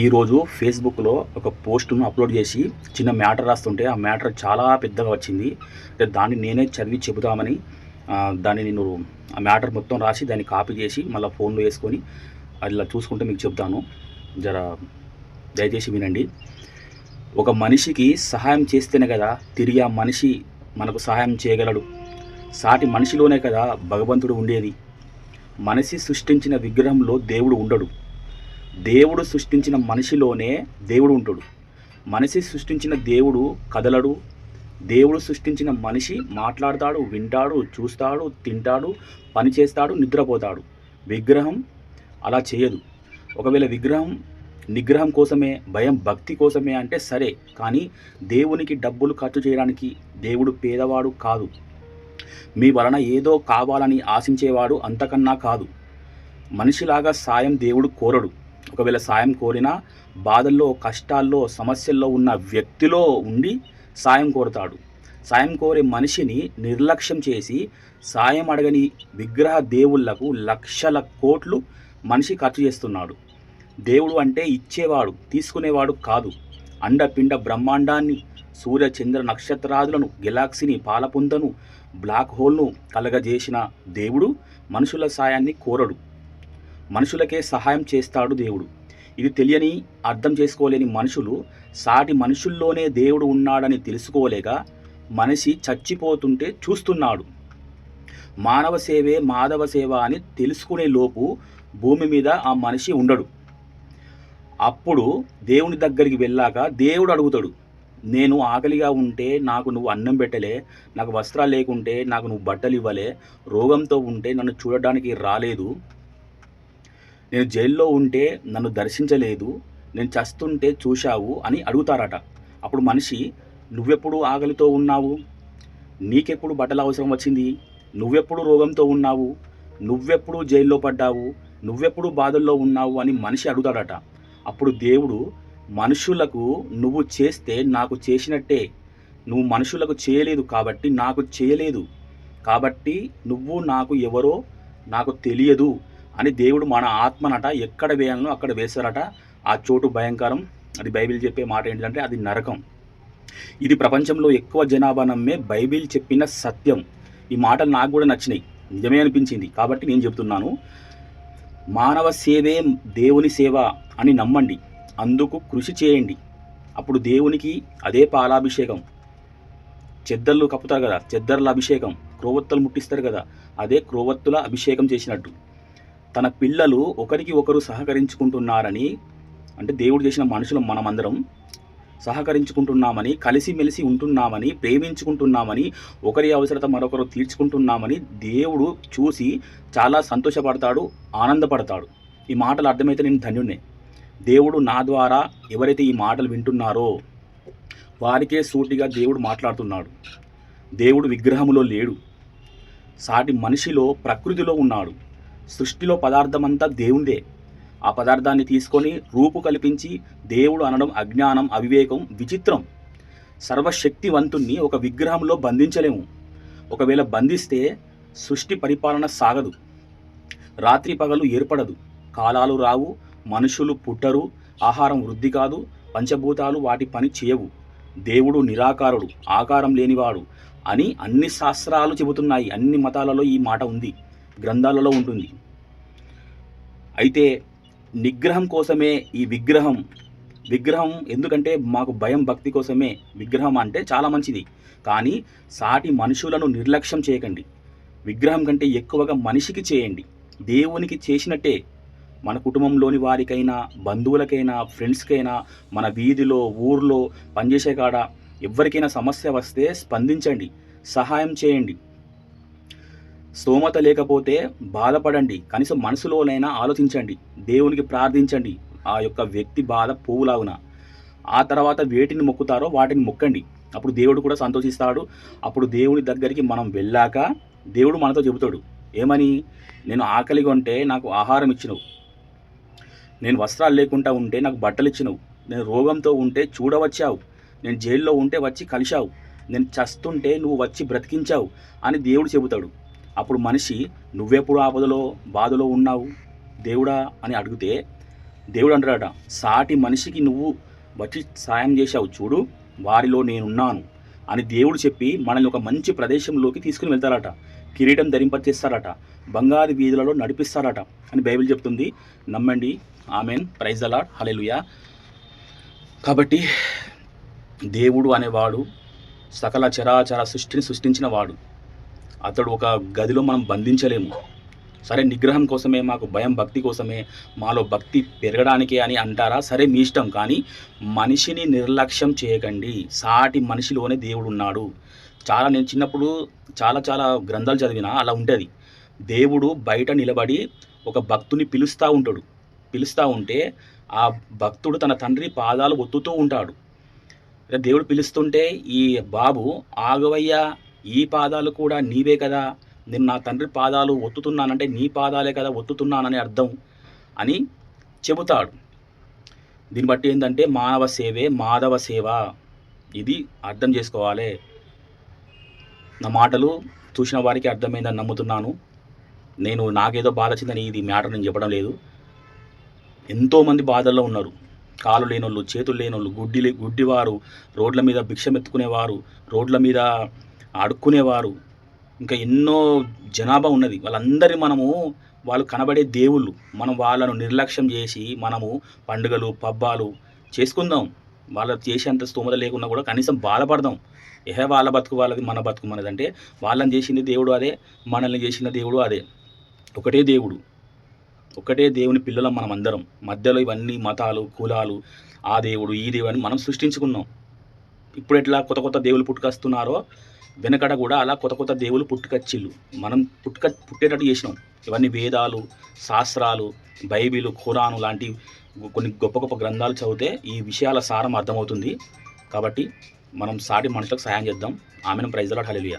ఈరోజు ఫేస్బుక్లో ఒక పోస్ట్ను అప్లోడ్ చేసి చిన్న మ్యాటర్ రాస్తుంటే ఆ మ్యాటర్ చాలా పెద్దగా వచ్చింది. అంటే దాన్ని నేనే చదివి చెబుదామని దాన్ని నేను ఆ మ్యాటర్ మొత్తం రాసి దాన్ని కాపీ చేసి మళ్ళీ ఫోన్లో వేసుకొని అలా చూసుకుంటే మీకు చెప్తాను. జర దయచేసి వినండి. ఒక మనిషికి సహాయం చేస్తేనే కదా తిరిగి ఆ మనిషి మనకు సహాయం చేయగలడు. సాటి మనిషిలోనే కదా భగవంతుడు ఉండేది. మనిషి సృష్టించిన విగ్రహంలో దేవుడు ఉండడు. దేవుడు సృష్టించిన మనిషిలోనే దేవుడు ఉంటాడు. మనిషి సృష్టించిన దేవుడు కదలడు. దేవుడు సృష్టించిన మనిషి మాట్లాడతాడు వింటాడు చూస్తాడు తింటాడు పని చేస్తాడు నిద్రపోతాడు. విగ్రహం అలా చేయదు. ఒకవేళ విగ్రహం నిగ్రహం కోసమే భయం భక్తి కోసమే అంటే సరే కానీ దేవునికి డబ్బులు ఖర్చు చేయడానికి దేవుడు పేదవాడు కాదు. మీ వలన ఏదో కావాలని ఆశించేవాడు అంతకన్నా కాదు. మనిషిలాగా సాయం దేవుడు కోరడు. ఒకవేళ సాయం కోరినా బాధల్లో కష్టాల్లో సమస్యల్లో ఉన్న వ్యక్తిలో ఉండి సాయం కోరతాడు. సాయం కోరే మనిషిని నిర్లక్ష్యం చేసి సాయం అడగని విగ్రహ దేవుళ్ళకు లక్షల కోట్లు మనిషి ఖర్చు చేస్తున్నాడు. దేవుడు అంటే ఇచ్చేవాడు తీసుకునేవాడు కాదు. అండపిండ బ్రహ్మాండాన్ని సూర్య చంద్ర నక్షత్రాదులను గెలాక్సీని పాలపుంతను బ్లాక్ హోల్ను కలగజేసిన దేవుడు మనుషుల సాయాన్ని కోరడు. మనుషులకే సహాయం చేస్తాడు దేవుడు. ఇది తెలియని అర్థం చేసుకోలేని మనుషులు సాటి మనుషుల్లోనే దేవుడు ఉన్నాడని తెలుసుకోలేక మనిషి చచ్చిపోతుంటే చూస్తున్నాడు. మానవ సేవే మాధవ సేవ అని తెలుసుకునే లోపు భూమి మీద ఆ మనిషి ఉండడు. అప్పుడు దేవుని దగ్గరికి వెళ్ళాక దేవుడు అడుగుతాడు నేను ఆకలిగా ఉంటే నాకు నువ్వు అన్నం పెట్టలే నాకు వస్త్రాలు లేకుంటే నాకు నువ్వు బట్టలు ఇవ్వలే రోగంతో ఉంటే నన్ను చూడడానికి రాలేదు నేను జైల్లో ఉంటే నన్ను దర్శించలేదు నేను చస్తుంటే చూశావు అని అడుగుతారట. అప్పుడు మనిషి నువ్వెప్పుడు ఆకలితో ఉన్నావు? నీకెప్పుడు బట్టల అవసరం వచ్చింది? నువ్వెప్పుడు రోగంతో ఉన్నావు? నువ్వెప్పుడు జైల్లో పడ్డావు? నువ్వెప్పుడు బాధల్లో ఉన్నావు? అని మనిషి అడుగుతాడట. అప్పుడు దేవుడు మనుషులకు నువ్వు చేస్తే నాకు చేసినట్టే. నువ్వు మనుషులకు చేయలేదు కాబట్టి నాకు చేయలేదు. కాబట్టి నువ్వు నాకు ఎవరో నాకు తెలియదు. అని దేవుడు మన ఆత్మనట ఎక్కడ వేయాలనో అక్కడ వేశారట. ఆ చోటు భయంకరం. అది బైబిల్ చెప్పే మాట ఏంటంటే అది నరకం. ఇది ప్రపంచంలో ఎక్కువ జనాభా నమ్మే బైబిల్ చెప్పిన సత్యం. ఈ మాటలు నాకు కూడా నచ్చినాయి. నిజమే అనిపించింది. కాబట్టి నేను చెప్తున్నాను మానవ సేవే దేవుని సేవ అని నమ్మండి. అందుకు కృషి చేయండి. అప్పుడు దేవునికి అదే పాలాభిషేకం. చెద్దర్లు కప్పుతారు కదా చెద్దర్ల అభిషేకం. క్రోవత్తులు ముట్టిస్తారు కదా అదే క్రోవత్తుల అభిషేకం చేసినట్టు. తన పిల్లలు ఒకరికి ఒకరు సహకరించుకుంటున్నారని అంటే దేవుడు చేసిన మనుషులు మనమందరం సహకరించుకుంటున్నామని కలిసిమెలిసి ఉంటున్నామని ప్రేమించుకుంటున్నామని ఒకరి అవసరత మరొకరు తీర్చుకుంటున్నామని దేవుడు చూసి చాలా సంతోషపడతాడు ఆనందపడతాడు. ఈ మాటలు అర్థమైతే నేను ధన్యుణ్ణే. దేవుడు నా ద్వారా ఎవరైతే ఈ మాటలు వింటున్నారో వారికే సూటిగా దేవుడు మాట్లాడుతున్నాడు. దేవుడు విగ్రహములో లేడు. సాటి మనిషిలో ప్రకృతిలో ఉన్నాడు. సృష్టిలో పదార్థమంతా దేవుందే. ఆ పదార్థాన్ని తీసుకొని రూపు కల్పించి దేవుడు అనడం అజ్ఞానం అవివేకం విచిత్రం. సర్వశక్తివంతుణ్ణి ఒక విగ్రహంలో బంధించలేము. ఒకవేళ బంధిస్తే సృష్టి పరిపాలన సాగదు. రాత్రి పగలు ఏర్పడదు. కాలాలు రావు మనుషులు పుట్టరు ఆహారం వృద్ధి కాదు పంచభూతాలు వాటి పని చేయవు. దేవుడు నిరాకారుడు ఆకారం లేనివాడు అని అన్ని శాస్త్రాలు చెబుతున్నాయి. అన్ని మతాలలో ఈ మాట ఉంది. గ్రంథాలలో ఉంటుంది. అయితే నిగ్రహం కోసమే ఈ విగ్రహం విగ్రహం ఎందుకంటే మాకు భయం భక్తి కోసమే విగ్రహం అంటే చాలా మంచిది. కానీ సాటి మనుషులను నిర్లక్ష్యం చేయకండి. విగ్రహం కంటే ఎక్కువగా మనిషికి చేయండి. దేవునికి చేసినట్టే. మన కుటుంబంలోని వారికైనా బంధువులకైనా ఫ్రెండ్స్కైనా మన వీధిలో ఊర్లో పనిచేసే కాడ ఎవరికైనా సమస్య వస్తే స్పందించండి. సహాయం చేయండి. స్తోమత లేకపోతే బాధపడండి. కనీసం మనసులోనైనా ఆలోచించండి. దేవునికి ప్రార్థించండి. ఆ యొక్క వ్యక్తి బాధ పోవులాగున ఆ తర్వాత వేటిని మొక్కుతారో వాటిని మొక్కండి. అప్పుడు దేవుడు కూడా సంతోషిస్తాడు. అప్పుడు దేవుని దగ్గరికి మనం వెళ్ళాక దేవుడు మనతో చెబుతాడు. ఏమని? నేను ఆకలిగా ఉంటే నాకు ఆహారం ఇచ్చినవు. నేను వస్త్రాలు లేకుండా ఉంటే నాకు బట్టలు ఇచ్చినవు. నేను రోగంతో ఉంటే చూడవచ్చావు. నేను జైల్లో ఉంటే వచ్చి కలిశావు. నేను చస్తుంటే నువ్వు వచ్చి బ్రతికించావు అని దేవుడు చెబుతాడు. అప్పుడు మనిషి నువ్వెప్పుడు ఆపదలో బాధలో ఉన్నావు? దేవుడా? అని అడిగితే దేవుడు అంటాడట సాటి మనిషికి నువ్వు వచ్చి సాయం చేశావు చూడు వారిలో నేనున్నాను అని దేవుడు చెప్పి మనల్ని ఒక మంచి ప్రదేశంలోకి తీసుకుని వెళ్తారట. కిరీటం ధరింపచేస్తారట. బంగారు వీధులలో నడిపిస్తారట అని బైబిల్ చెప్తుంది. నమ్మండి. ఆమెన్. ప్రైజ్ అలాడ్ హలెలుయా కాబట్టి దేవుడు అనేవాడు సకల చరాచర సృష్టిని సృష్టించిన వాడు. అతడు ఒక గదిలో మనం బంధించలేము. సరే నిగ్రహం కోసమే మాకు భయం భక్తి కోసమే మాలో భక్తి పెరగడానికే అని అంటారా? సరే మీ ఇష్టం కానీ మనిషిని నిర్లక్ష్యం చేయకండి. సాటి మనిషిలోనే దేవుడు ఉన్నాడు చాలా నేను చిన్నప్పుడు చాలా చాలా గ్రంథాలు చదివిన అలా ఉంటుంది. దేవుడు బయట నిలబడి ఒక భక్తుని పిలుస్తూ ఉంటాడు. పిలుస్తూ ఉంటే ఆ భక్తుడు తన తండ్రి పాదాలు ఒత్తుతూ ఉంటాడు. దేవుడు పిలుస్తుంటే ఈ బాబు ఆగవయ్యా ఈ పాదాలు కూడా నీవే కదా. నేను నా తండ్రి పాదాలు ఒత్తుతున్నానంటే నీ పాదాలే కదా ఒత్తుతున్నానని అర్థం అని చెబుతాడు. దీన్ని బట్టి ఏంటంటే మానవ సేవే మాధవ సేవ. ఇది అర్థం చేసుకోవాలి. నా మాటలు చూసిన వారికి అర్థమైందని నమ్ముతున్నాను. నేను నాకేదో బాధ వచ్చిందని ఇది మ్యాటర్ నేను చెప్పడం లేదు. ఎంతోమంది బాధల్లో ఉన్నారు. కాలు లేనోళ్ళు చేతులు లేనోళ్ళు గుడ్డి గుడ్డివారు రోడ్ల మీద భిక్షం ఎత్తుకునేవారు రోడ్ల మీద ఆడుకునేవారు. ఇంకా ఎన్నో జనాభా ఉన్నది. వాళ్ళందరి మనము వాళ్ళు కనబడే దేవుళ్ళు మనం వాళ్ళను నిర్లక్ష్యం చేసి మనము పండుగలు పబ్బాలు చేసుకుందాం. వాళ్ళ చేసేంత స్తోమత లేకున్నా కూడా కనీసం బాధపడదాం. ఏ వాళ్ళ బతుకు వాళ్ళది మన బతుకు మనది అంటే వాళ్ళని చేసింది దేవుడు అదే మనల్ని చేసిన దేవుడు అదే. ఒకటే దేవుడు. ఒకటే దేవుని పిల్లలం మనం అందరం మధ్యలో ఇవన్నీ మతాలు కులాలు ఆ దేవుడు ఈ దేవుడు అని మనం సృష్టించుకున్నాం. ఇప్పుడు ఎట్లా కొత్త కొత్త దేవులు పుట్టుకొస్తున్నారో వెనకడ కూడా అలా కొత్త కొత్త దేవులు పుట్టుకొచ్చిళ్ళు. మనం పుట్టుక పుట్టేటట్టు చేసినాం. ఇవన్నీ వేదాలు శాస్త్రాలు బైబిల్ ఖురాను లాంటి కొన్ని గొప్ప గొప్ప గ్రంథాలు చదివితే ఈ విషయాల సారం అర్థమవుతుంది. కాబట్టి మనం సాటి మనుషులకు సహాయం చేద్దాం. ఆమెను. ప్రైజ్లో హలియా